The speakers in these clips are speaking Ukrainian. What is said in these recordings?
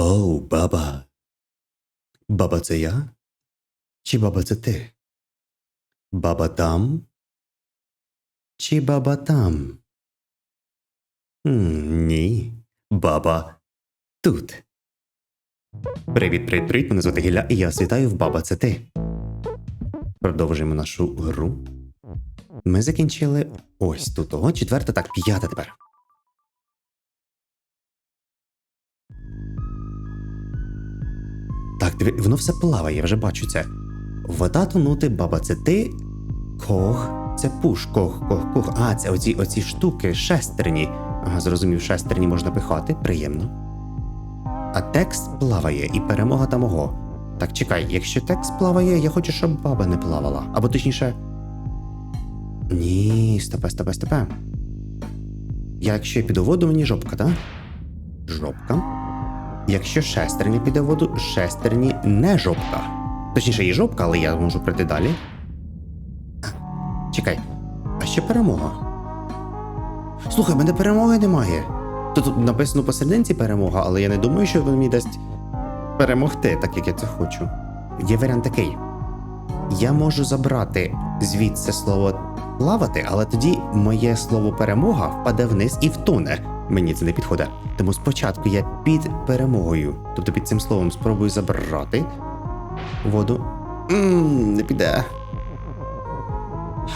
Оу, баба. Баба це я? Чи баба це ти? Баба там? Чи баба там? Ні. Баба тут. Привіт, привіт, привіт. Мене звати Гілля, і я вас вітаю в Баба це ти. Продовжуємо нашу гру. Ми закінчили ось тут. Ого, четверта, так, п'ята тепер. Воно все плаває, я вже бачу це. Вода тонути, баба, це ти. Кох, це пуш, кох, кох, кох. А, це оці, оці штуки, шестерні. Ага, зрозумів, шестерні можна пихати, приємно. А текст плаває, і перемога там ого. Так, чекай, якщо текст плаває, я хочу, щоб баба не плавала. Або точніше. Ні, стопе, стопе, стопе. Я якщо я піду воду, мені жопка, так? Жопка. Якщо шестерня піде в воду, шестерні не жопка. Точніше, і жопка, але я можу прийти далі. Чекай, а ще перемога. Слухай, мене перемоги немає. Тут написано посерединці перемога, але я не думаю, що він мені дасть перемогти, так як я це хочу. Є варіант такий. Я можу забрати звідси слово плавати, але тоді моє слово перемога впаде вниз і втоне. Мені це не підходить. Тому спочатку я під перемогою, тобто під цим словом спробую забрати воду. Ммм, не піде.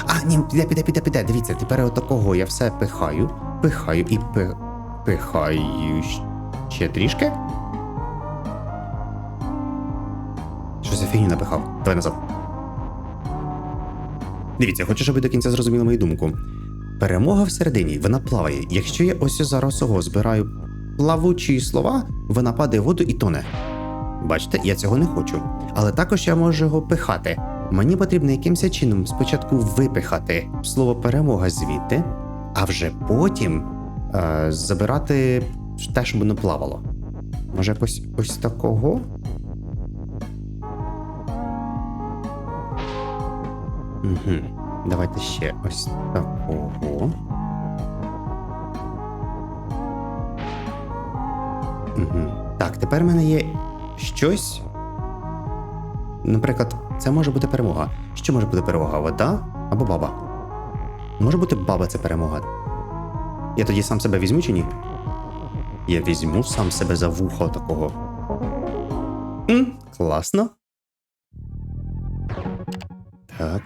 А, ні, піде, піде, піде, піде. Дивіться, тепер отакого я все пихаю, пихаю і пи... пихаю ще трішки. Що за фігню напихав? Давай назад. Дивіться, хочу, щоб ви до кінця зрозуміли мою думку. Перемога всередині, вона плаває. Якщо я ось зараз ого збираю плавучі слова, вона падає в воду і тоне. Бачите, я цього не хочу. Але також я можу його пихати. Мені потрібно якимось чином спочатку випихати слово перемога звідти, а вже потім е, забирати те, щоб воно плавало. Може, якось ось такого? Угу. Давайте ще ось такого. Угу. Так, тепер в мене є щось. Наприклад, це може бути перемога. Що може бути перемога? Вода або баба? Може бути баба це перемога. Я тоді сам себе візьму чи ні? Я візьму сам себе за вухо такого. М, класно. Так.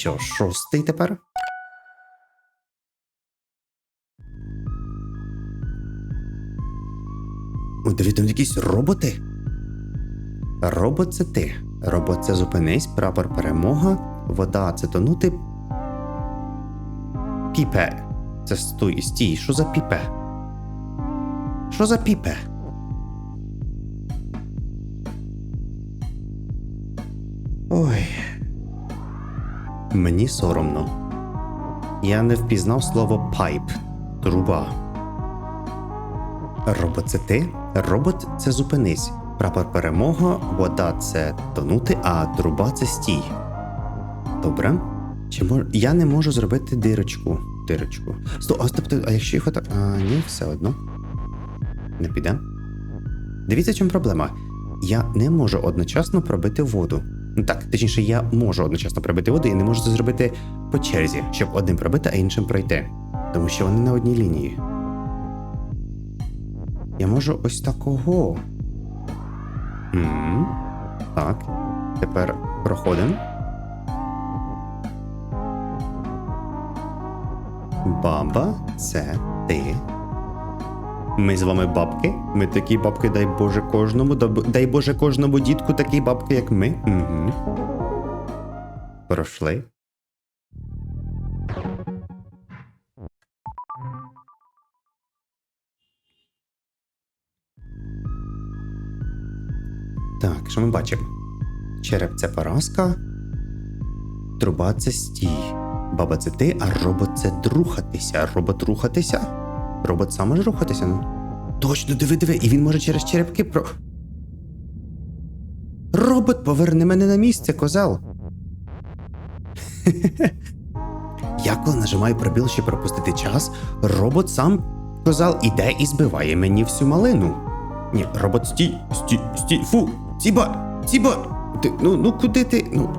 Що, шостий тепер? О, диві, там якісь роботи. Робот це ти. Робот це зупинись, прапор перемога, вода це тонути. Піпе. Це стій, стій. Що за піпе? Що за піпе? Мені соромно. Я не впізнав слово пайп труба. Робот це ти? Робот це зупинись. Прапор перемога, вода це тонути, а труба це стій. Добре. Чи мож... Я не можу зробити дирочку. Дирочку. Сто, а тобто, а якщо їх отак. А, ні, все одно. Не піде. Дивіться, чому проблема. Я не можу одночасно пробити воду. Так, точніше, я можу одночасно пробити воду і не можу це зробити по черзі, щоб одним пробити, а іншим пройти. Тому що вони на одній лінії. Я можу ось такого. м Так. Тепер проходимо. Баба, це ти. Ми з вами бабки. Ми такі бабки, дай Боже кожному. Дай Боже кожному дітку такі бабки, як ми. Угу. Пройшли. Так, що ми бачимо? Череп це поразка. Труба це стій. Баба це ти, а робот це рухатися. Робот рухатися? Робот сам може рухатися? Ну. Точно, диви, диви, і він може через черепки про. Робот, поверни мене на місце, козел. Я коли нажимаю пробіл, щоб пропустити час, робот сам козел іде і збиває мені всю малину. Ні, робот стій, стій, стій, фу, Ціба, Ціба! Ти, ну, ну куди ти? Ну.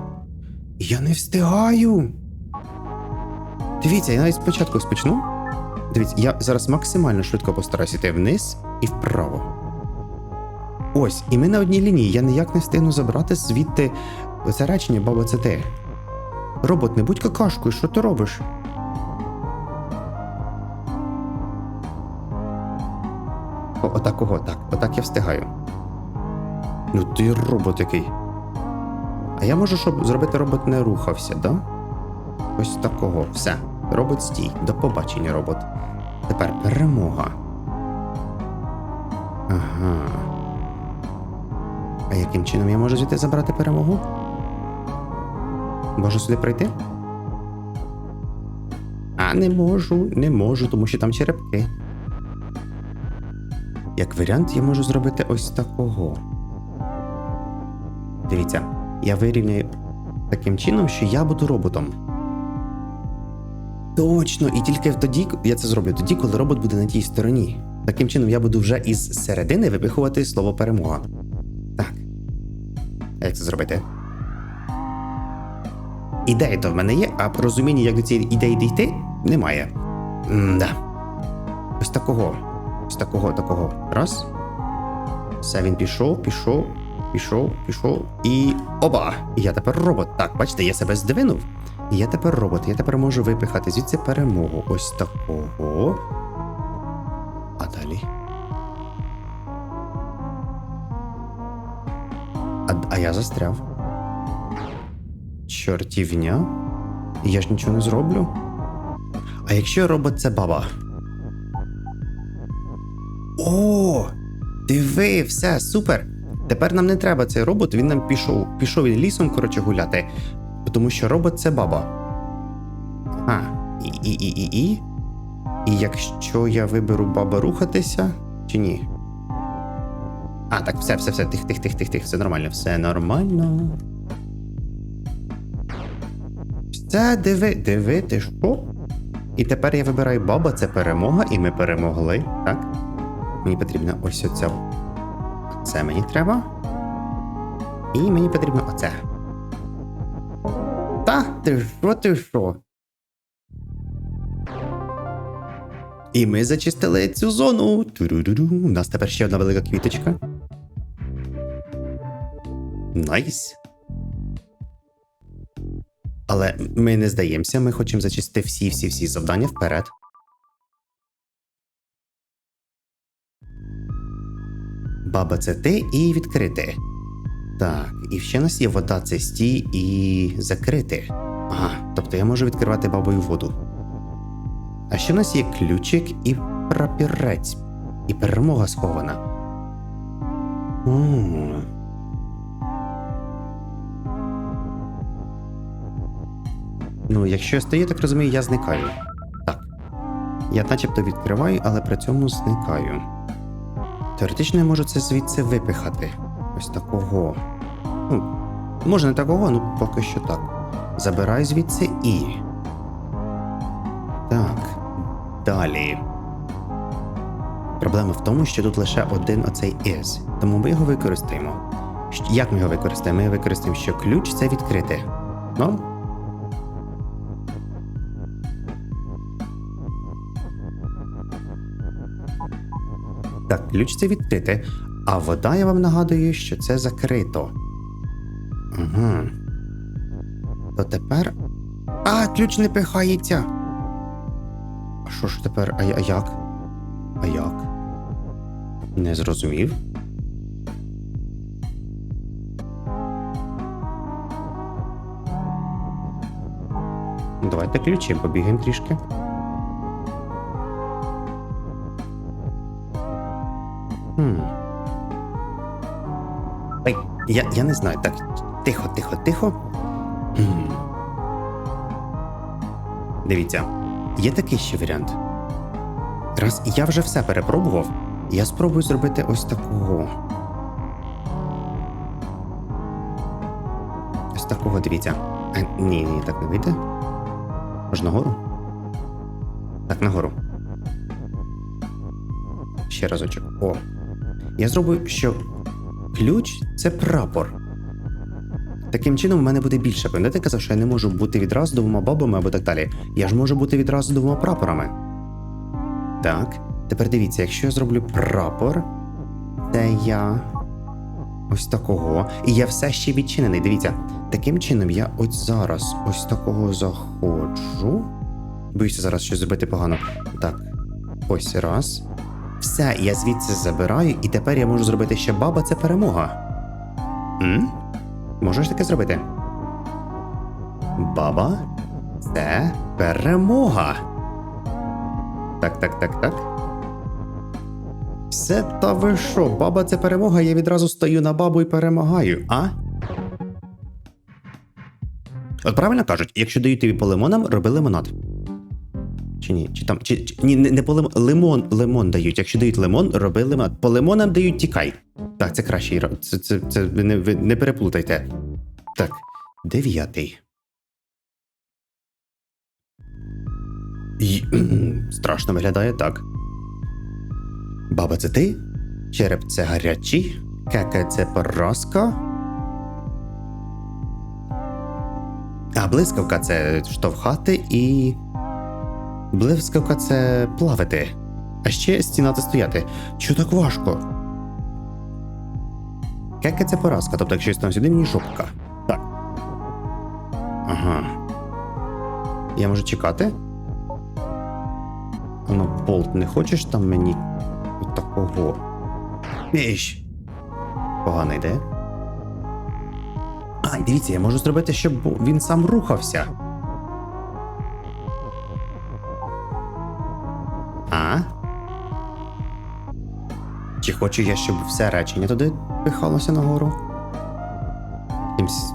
Я не встигаю. Дивіться, я навіть спочатку спочну. Дивіться, я зараз максимально швидко постараюся йти вниз і вправо. Ось, і ми на одній лінії. Я ніяк не встигну забрати звідти це речення, баба, це ти. Робот, не будь какашкою, що ти робиш? О, отакого, так, отак я встигаю. Ну ти робот який. А я можу, щоб зробити робот не рухався, да? Ось такого. Все. Робот стій. До побачення, робот. Тепер перемога. Ага. А яким чином я можу звідти забрати перемогу? Можу сюди прийти? А не можу, не можу, тому що там черепки. Як варіант, я можу зробити ось такого. Дивіться, я вирівняю таким чином, що я буду роботом. Точно, і тільки тоді я це зроблю тоді, коли робот буде на тій стороні. Таким чином я буду вже із середини випихувати слово перемога. Так. А як це зробити? Ідея то в мене є, а розуміння, як до цієї ідеї дійти, немає. М-да. Ось такого. Ось такого, такого. Раз. Все, він пішов, пішов, пішов, пішов. І. Оба! І я тепер робот. Так, бачите, я себе здвинув. Я тепер робот. Я тепер можу випихати звідси перемогу. Ось такого. А далі. А, а я застряв. Чортівня. Я ж нічого не зроблю. А якщо робот це баба? О! Диви, все, супер! Тепер нам не треба цей робот, він нам пішов, пішов лісом, коротше, гуляти. Тому що робот це баба. А, і, і, і, і, і. Якщо я виберу баба рухатися, чи ні? А, так, все, все, все, тих, тих, тих, тих, тих, все нормально, все нормально. Все, диви, диви, ти що? І тепер я вибираю баба, це перемога, і ми перемогли, так? Мені потрібно ось оце. Це мені треба. І мені потрібно оце. Та, ти що, ти що? І ми зачистили цю зону. Туруруру. У нас тепер ще одна велика квіточка. Найс. Але ми не здаємося, ми хочемо зачистити всі-всі-всі завдання вперед. Баба це ти і відкрити. Так, і ще нас є вода це стій і закрити. Ага, тобто я можу відкривати бабою воду. А ще в нас є ключик і прапірець, і перемога схована. М. Ну, якщо я стою, так розумію, я зникаю. Так. Я начебто відкриваю, але при цьому зникаю. Теоретично я можу це звідси випихати. Ось такого. Ну, може не такого, ну поки що так. Забираю звідси і. Так. Далі. Проблема в тому, що тут лише один оцей is, тому ми його використаємо. Як ми його використаємо? Ми його використаємо, що ключ це відкрити. Ну? Так, ключ це відкрити, а вода, я вам нагадую, що це закрито. Угу. То тепер. А, ключ не пихається. А що ж тепер? А, а як? А як? Не зрозумів. Давайте ключі, побігаємо трішки. Я, я не знаю. Так, тихо, тихо, тихо. Хм. Дивіться, є такий ще варіант. Раз я вже все перепробував, я спробую зробити ось такого. Ось такого, дивіться. А, ні, ні, так не вийде. Може нагору? Так, нагору. Ще разочок. О. Я зроблю, що ключ це прапор. Таким чином, в мене буде більше. Пам'ятаєте, казав, що я не можу бути відразу двома бабами або так далі. Я ж можу бути відразу двома прапорами. Так. Тепер дивіться, якщо я зроблю прапор, це я ось такого. І я все ще відчинений. Дивіться, таким чином я ось зараз ось такого заходжу. Боюся зараз щось зробити погано. Так, ось раз. Все, я звідси забираю, і тепер я можу зробити ще баба це перемога. М? Можеш таке зробити? Баба це перемога. Так, так, так, так. Все та ви що, баба це перемога, я відразу стою на бабу і перемагаю, а? От правильно кажуть, якщо дають тобі по лимонам, роби лимонад. Чи ні? Чи там, чи, чи ні, не, по лимон, лимон, лимон дають. Якщо дають лимон, роби лимонад. По лимонам дають тікай. Так, це кращий. Це, це, це ви не, ви не переплутайте. Так, дев'ятий. І, страшно виглядає так. Баба, це ти? Череп це гарячий, кека це поразка. А блискавка це штовхати і. Блискавка це плавати. А ще стіна це стояти. Чого так важко? Кека це поразка, тобто якщо стану сюди, мені жопка. Так. Ага. Я можу чекати. Ну, болт не хочеш там мені от такого. Іщ. Погана ідея. А, дивіться, я можу зробити, щоб він сам рухався. Хочу я, щоб все речення туди пихалося нагору?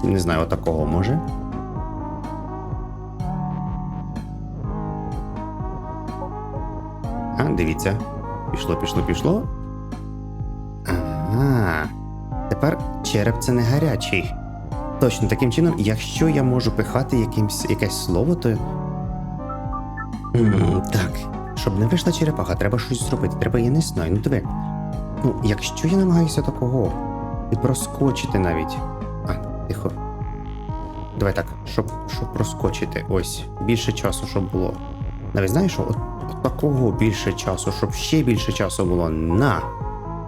Не знаю, отакого може. А, дивіться. Пішло, пішло, пішло. Ага. Тепер череп це не гарячий. Точно таким чином, якщо я можу пихати якимсь, якесь слово, то. М, Так, щоб не вийшла черепаха, треба щось зробити. Треба, я не знаю. Ну диви. Ну, якщо я намагаюся такого і проскочити навіть. А, тихо. Давай так, щоб, щоб проскочити. Ось. Більше часу, щоб було. Навіть знаєш, що? от, от такого більше часу, щоб ще більше часу було. На!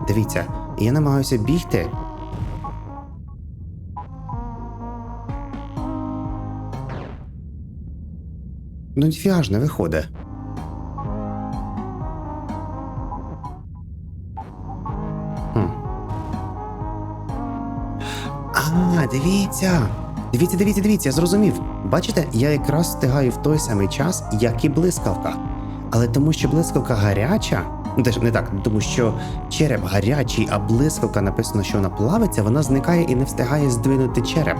Дивіться, я намагаюся бігти. Ну, ніфіга ж не виходить. Дивіться. Дивіться, дивіться, дивіться, я зрозумів. Бачите, я якраз встигаю в той самий час, як і блискавка. Але тому, що блискавка гаряча, ну теж не так, тому що череп гарячий, а блискавка написано, що вона плавиться, вона зникає і не встигає здвинути череп.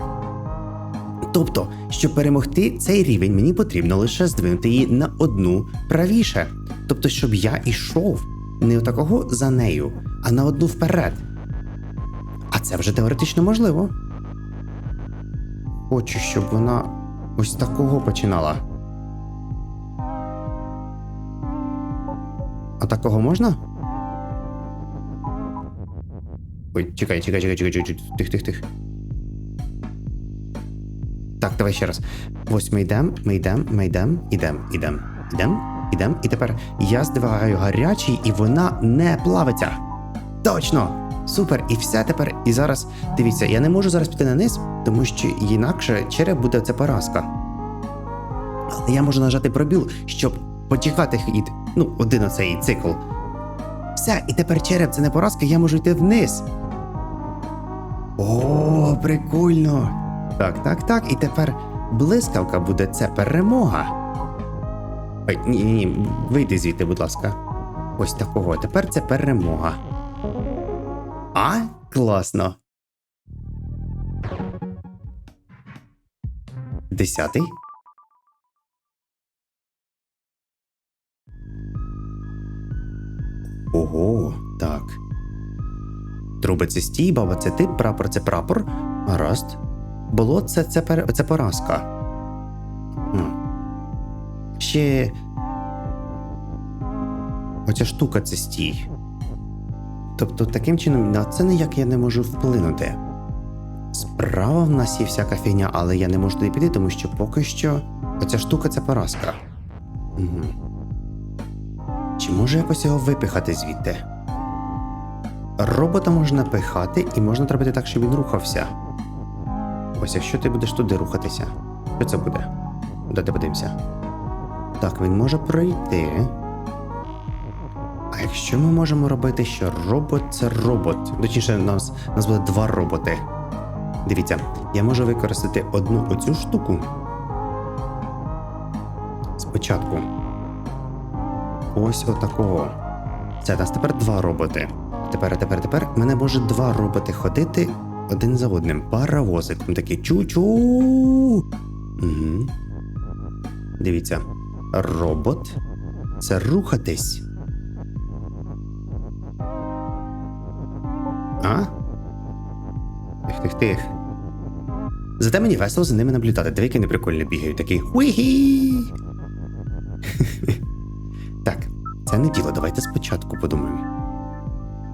Тобто, щоб перемогти цей рівень, мені потрібно лише здвинути її на одну правіше. Тобто, щоб я ішов не отакого за нею, а на одну вперед. Це вже теоретично можливо. Хочу, щоб вона ось такого починала. А такого можна? Ой, чекай, чекай, чекай, чекай, чекай, тих, тих, тих. Так, давай ще раз. Ось ми йдемо, ми йдемо, ми йдемо, ідемо, ідемо, ідемо, ідемо. І тепер я здвигаю гарячий, і вона не плавиться. Точно! Супер! І все тепер. І зараз дивіться, я не можу зараз піти на низ, тому що інакше череп буде це поразка. Але я можу нажати пробіл, щоб почекати хід. Ну, один оцей цикл. Все, і тепер череп це не поразка, я можу йти вниз. О, прикольно! Так, так, так. І тепер блискавка буде це перемога. Ой, ні, ні, ні, вийди звідти, будь ласка. Ось такого. Тепер це перемога. А? Класно. Десятий. Ого, так. Труби це стій, баба це ти, прапор це прапор. Гаразд. Було це, це, пер- це поразка. Хм. Ще. Оця штука це стій. Тобто, таким чином, на це ніяк я не можу вплинути. Справа в нас є всяка фігня, але я не можу туди піти, тому що поки що оця штука це поразка. Угу. Чи можу якось його випихати звідти? Робота можна пихати і можна зробити так, щоб він рухався. Ось якщо ти будеш туди рухатися, що це буде? Дайте подивимося. Так, він може пройти. А якщо ми можемо робити, що робот це робот. Точніше, у нас, у нас буде два роботи. Дивіться, я можу використати одну оцю штуку. Спочатку. Ось отакого. Це у нас тепер два роботи. Тепер, тепер, тепер в мене може два роботи ходити один за одним. Паровозик. Там такий чу-чу. Угу. Дивіться. Робот це рухатись. А? Тих, тих, тих. Зате мені весело за ними наблюдати. Диви, які вони бігають. Такий хуї. так, це не діло. Давайте спочатку подумаємо.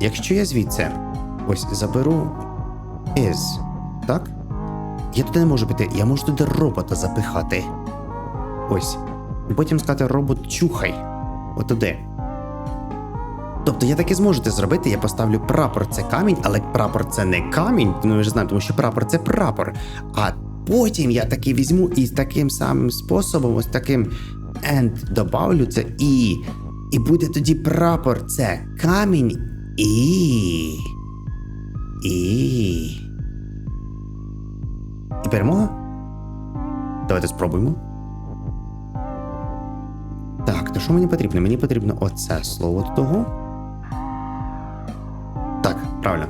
Якщо я звідси ось заберу is, так? Я туди не можу піти, я можу туди робота запихати. Ось. І потім сказати робот чухай. Отуди. Тобто я таки зможу це зробити, я поставлю прапор це камінь, але прапор це не камінь, ну ви ж знаєте, тому що прапор це прапор. А потім я таки візьму і таким самим способом, ось таким and добавлю це і. І буде тоді прапор це камінь і. І. І перемога? Давайте спробуємо. Так, то що мені потрібно? Мені потрібно оце слово до того. Правильно.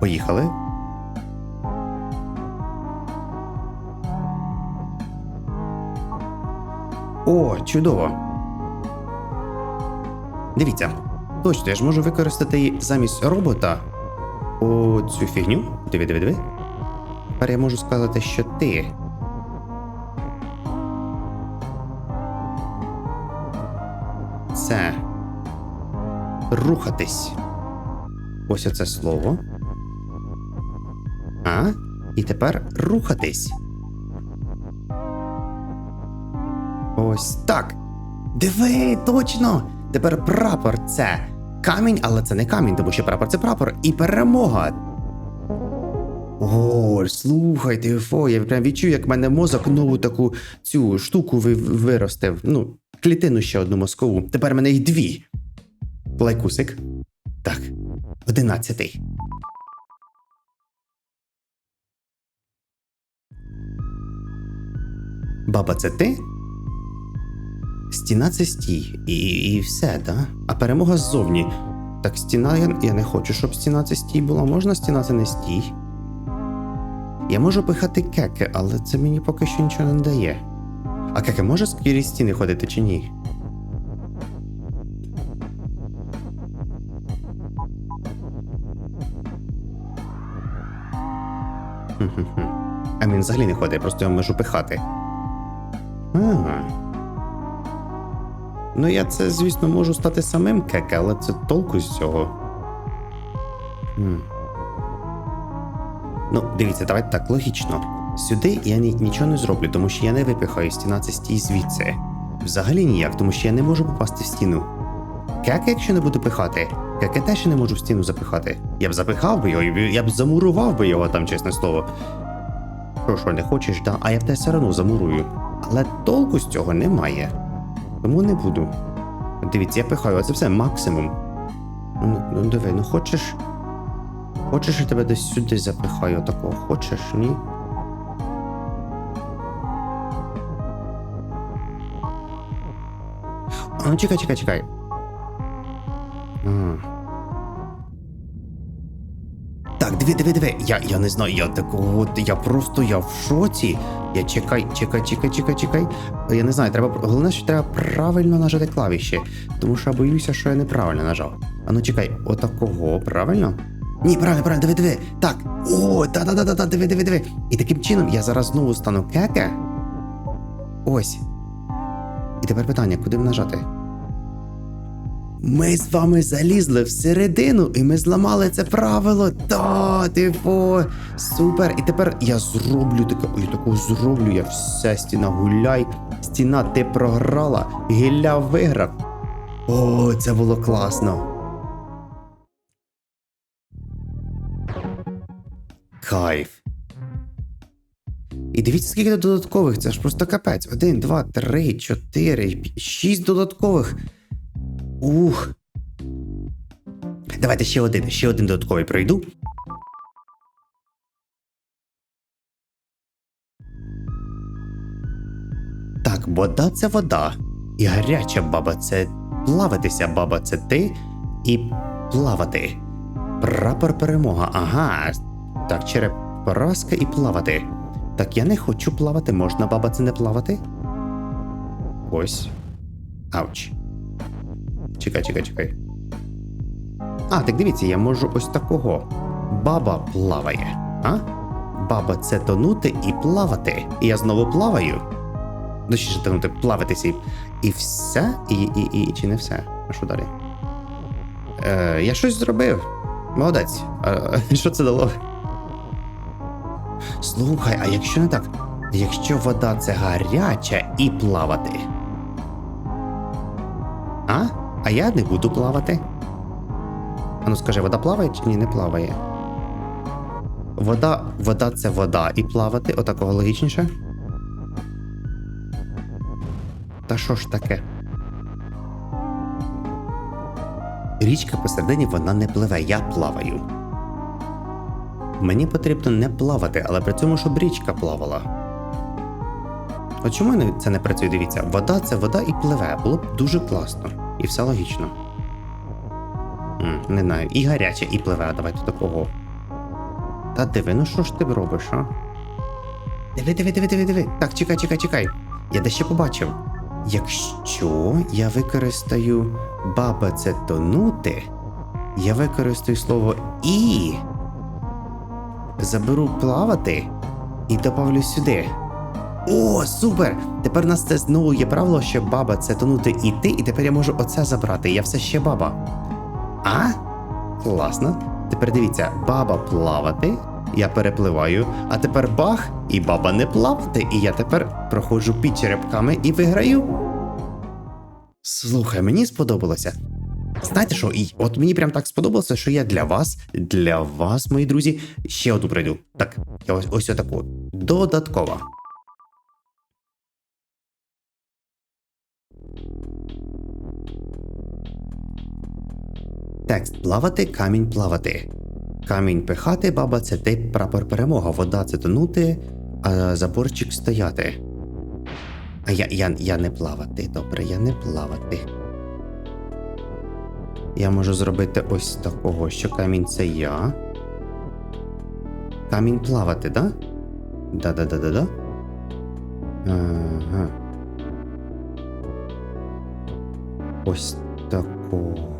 Поїхали. О, чудово. Дивіться. Точно, я ж можу використати замість робота оцю фігню. Диви, диви, диви. Тепер я можу сказати, що ти. Це рухатись. Ось оце слово. А? І тепер рухатись. Ось так. Диви, точно! Тепер прапор це камінь, але це не камінь, тому що прапор це прапор і перемога. О, слухайте, фо, я прям відчув, як в мене мозок нову таку цю штуку ви- виростив. Ну, клітину ще одну мозкову. Тепер в мене їх дві. Лайкусик. Так, одинадцятий. Баба, це ти? Стіна це стій. І, і все, да? А перемога ззовні. Так стіна я, я не хочу, щоб стіна це стій була. Можна стіна це не стій? Я можу пихати кеки, але це мені поки що нічого не дає. А кеки може скрізь стіни ходити чи ні? А він взагалі не ходить, я просто його можу пихати. Ага. Ну, я це, звісно, можу стати самим кеке, але це толку з цього. Хм. Ну, дивіться, давайте так, логічно. Сюди я ні, нічого не зроблю, тому що я не випихаю стіна це стій звідси. Взагалі ніяк, тому що я не можу попасти в стіну. Кеке, якщо не буду пихати, кеке теж я не можу в стіну запихати. Я б запихав би його, я б замурував би його там, чесне слово. Що, що, не хочеш, да? А я б тебе все одно замурую. Але толку з цього немає. Тому не буду. Дивіться, я пихаю, а це все максимум. Ну, ну диви, ну хочеш. Хочеш, я тебе десь сюди запихаю такого? Хочеш, ні? А ну чекай, чекай, чекай. Так, диви, диви, диви. Я, я не знаю, я такого. Я просто я в шоці. Я чекай, чекай, чекай, чекай, чекай. Я не знаю, треба. Головне, що треба правильно нажати клавіші. Тому що я боюся, що я неправильно нажав. А ну чекай, отакого, правильно? Ні, правильно, правильно, диви, диви. Так. О, та-да-да-да, диви, диви, диви. І таким чином я зараз знову стану кеке. Ось. І тепер питання, куди б нажати? Ми з вами залізли всередину, і ми зламали це правило. Та, типу, супер. І тепер я зроблю таке, ой, таку зроблю я все, стіна гуляй. Стіна, ти програла, гілля виграв. О, це було класно. Кайф. І дивіться, скільки додаткових. Це ж просто капець. Один, два, три, чотири, шість додаткових. Ух. Давайте ще один, ще один додатковий пройду. Так, вода це вода. І гаряча баба це плаватися, баба це ти і плавати. Прапор перемога. Ага. Так, череп поразка і плавати. Так я не хочу плавати, можна баба це не плавати? Ось. Ауч. Чекай, чекай, чекай. А, так дивіться, я можу ось такого. Баба плаває. А? Баба це тонути і плавати. І я знову плаваю. Ну, ще тонути, плаватися і, і все? І, і, і, і чи не все? А що далі? Е, я щось зробив. Молодець. А, що це дало? Слухай, а якщо не так? Якщо вода це гаряча і плавати. А? А я не буду плавати. Ану скажи, вода плаває чи ні, не плаває? Вода, вода це вода і плавати, отакого логічніше. Та що ж таке? Річка посередині вона не пливе, я плаваю. Мені потрібно не плавати, але при цьому, щоб річка плавала. От чому це не працює? Дивіться, вода це вода і пливе. Було б дуже класно. І все логічно. Не знаю. І гаряче, і пливе. Давайте такого. Та диви, ну що ж ти робиш, а? Диви, диви, диви, диви, диви. Так, чекай, чекай, чекай. Я дещо побачив. Якщо я використаю баба це тонути, я використаю слово і заберу плавати і добавлю сюди. О, супер! Тепер у нас це знову є правило, що баба це тонути і ти, і тепер я можу оце забрати. Я все ще баба. А? Класно. Тепер дивіться, баба плавати, я перепливаю, а тепер бах, і баба не плавати, і я тепер проходжу під черепками і виграю. Слухай, мені сподобалося. Знаєте що, і от мені прям так сподобалося, що я для вас, для вас, мої друзі, ще одну прийду. Так, я ось ось отаку. Додаткова. Текст плавати, камінь плавати. Камінь пихати, баба це ти прапор перемога. Вода це тонути, а заборчик стояти. А я, я, я не плавати, добре, я не плавати. Я можу зробити ось такого, що камінь це я. Камінь плавати, да? Да-да-да-да-да. Ага. Ось такого.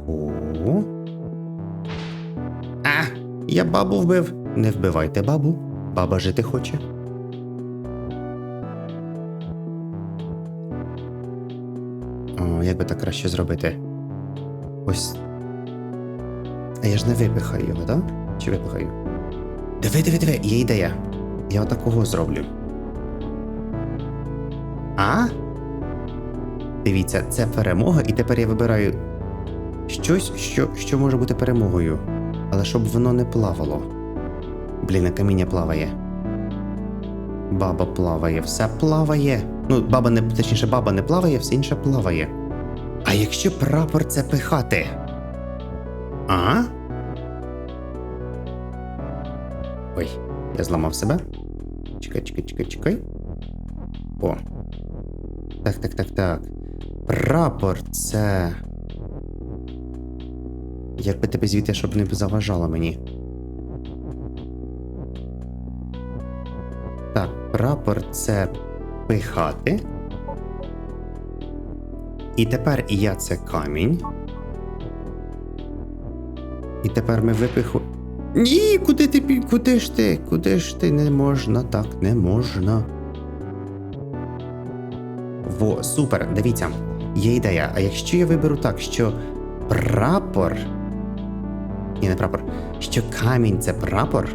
Я бабу вбив. Не вбивайте бабу. Баба жити хоче. О, як би так краще зробити? Ось. А я ж не випихаю його, так? Чи випихаю? Диви, диви, диви, є ідея. Я отакого зроблю. А? Дивіться, це перемога, і тепер я вибираю щось, що, що може бути перемогою. Але щоб воно не плавало. Блін, а каміння плаває. Баба плаває, все плаває. Ну, баба не точніше, баба не плаває, все інше плаває. А якщо прапор це пихати? А? Ой, я зламав себе. Чекай, чекай, чекай, чекай. О. Так, так, так, так. Прапор це. Як би тебе звідти, щоб не заважало мені. Так, прапор це пихати. І тепер я це камінь. І тепер ми випиху. Ні, куди ти куди ж ти? Куди ж ти? Не можна, так, не можна. Во, супер, дивіться, є ідея. А якщо я виберу так, що прапор. Ні, не прапор. Що камінь це прапор?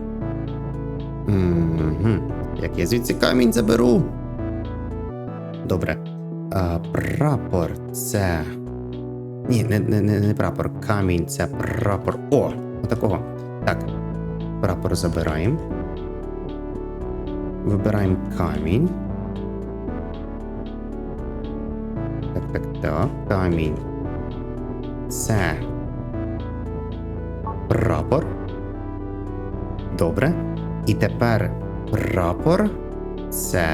Угу. Як я звідси камінь заберу? Добре. А, прапор це. Ні, не, не, не, не прапор. Камінь це прапор. О! Отакого. Так. Прапор забираємо. Вибираємо камінь. Так, так, так. Камінь. Це. Прапор. Добре. І тепер прапор. Це.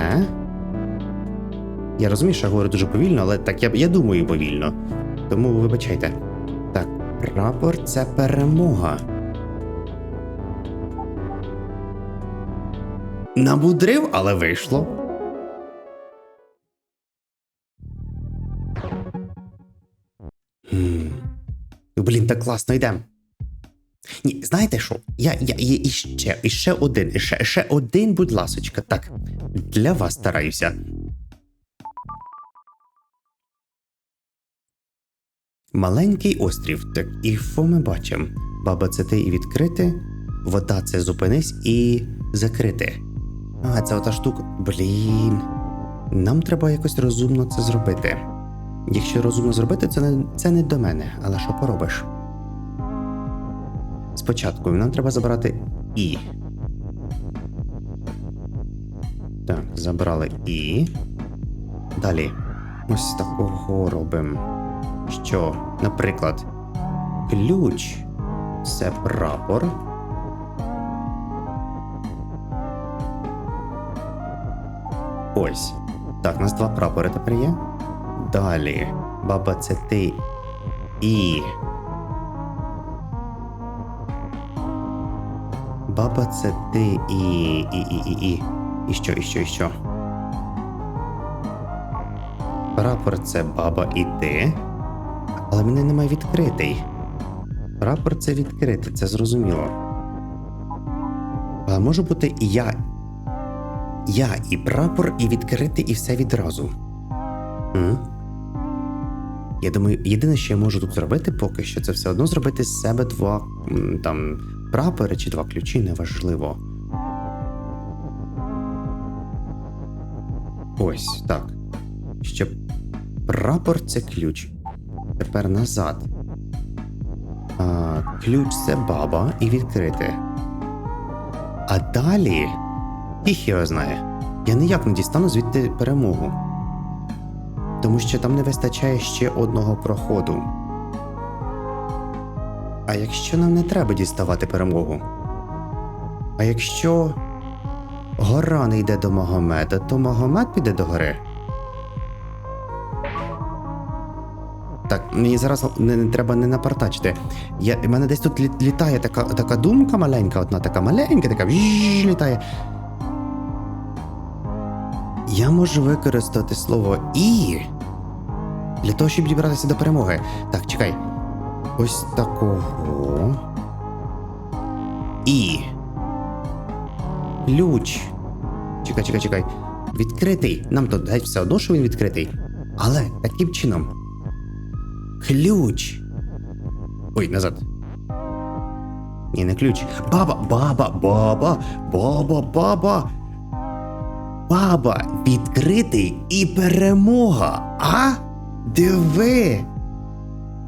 Я розумію, що я говорю дуже повільно, але так я, я думаю повільно. Тому вибачайте. Так, прапор це перемога. Набудрив, але вийшло. Блін, так класно йдемо. Ні, знаєте що? Я, я є іще, іще один, іще, ще один, будь ласочка. Так, для вас стараюся. Маленький острів, так і що ми бачимо? Баба це ти і відкрити, вода це зупинись і закрити. А, це ота штука. Блін. Нам треба якось розумно це зробити. Якщо розумно зробити, це не, це не до мене, але що поробиш? Спочатку нам треба забрати І. Так, забрали І. Далі. Ось такого робимо. Що, наприклад, ключ це прапор. Ось. Так, у нас два прапори тепер є. Далі. Баба, це ти. І. Баба, це ти і. І, і, і, і. І що, і що, і що? Прапор це баба і ти. Але мене немає відкритий. Прапор це відкритий, це зрозуміло. Але може бути і я. Я і прапор, і відкритий, і все відразу. М? Я думаю, єдине, що я можу тут зробити, поки що, це все одно зробити з себе два там прапори чи два ключі, неважливо. Ось так. Щоб прапор це ключ. Тепер назад. А, ключ це баба і відкрити. А далі. Їх його знає. Я ніяк не дістану звідти перемогу. Тому що там не вистачає ще одного проходу. А якщо нам не треба діставати перемогу? А якщо гора не йде до Магомеда, то Магомед піде до гори. Так, мені зараз не, не треба не напартачити. Я, в мене десь тут лі- літає така, така думка маленька, одна така маленька, така вжж літає. Я можу використати слово і для того, щоб дібратися до перемоги. Так, чекай. Ось такого. І. Ключ. Чекай, чекай, чекай. Відкритий. Нам тут геть все одно, що він відкритий. Але таким чином. Ключ. Ой, назад. Ні, не ключ. Баба, баба, баба, баба, баба. Баба, відкритий і перемога. А? Диви.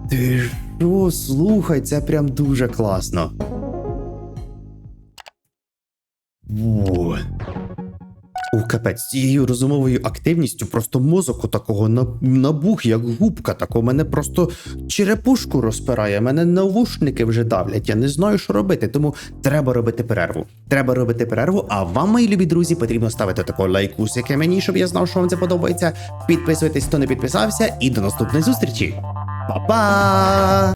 Ти що, слухай, це прям дуже класно. Во. У капець, з цією розумовою активністю просто мозок такого набух, як губка, тако мене просто черепушку розпирає, мене навушники вже давлять. Я не знаю, що робити. Тому треба робити перерву. Треба робити перерву. А вам, мої любі друзі, потрібно ставити такий лайкус, яке мені, щоб я знав, що вам це подобається. Підписуйтесь, хто не підписався, і до наступної зустрічі. Па-па!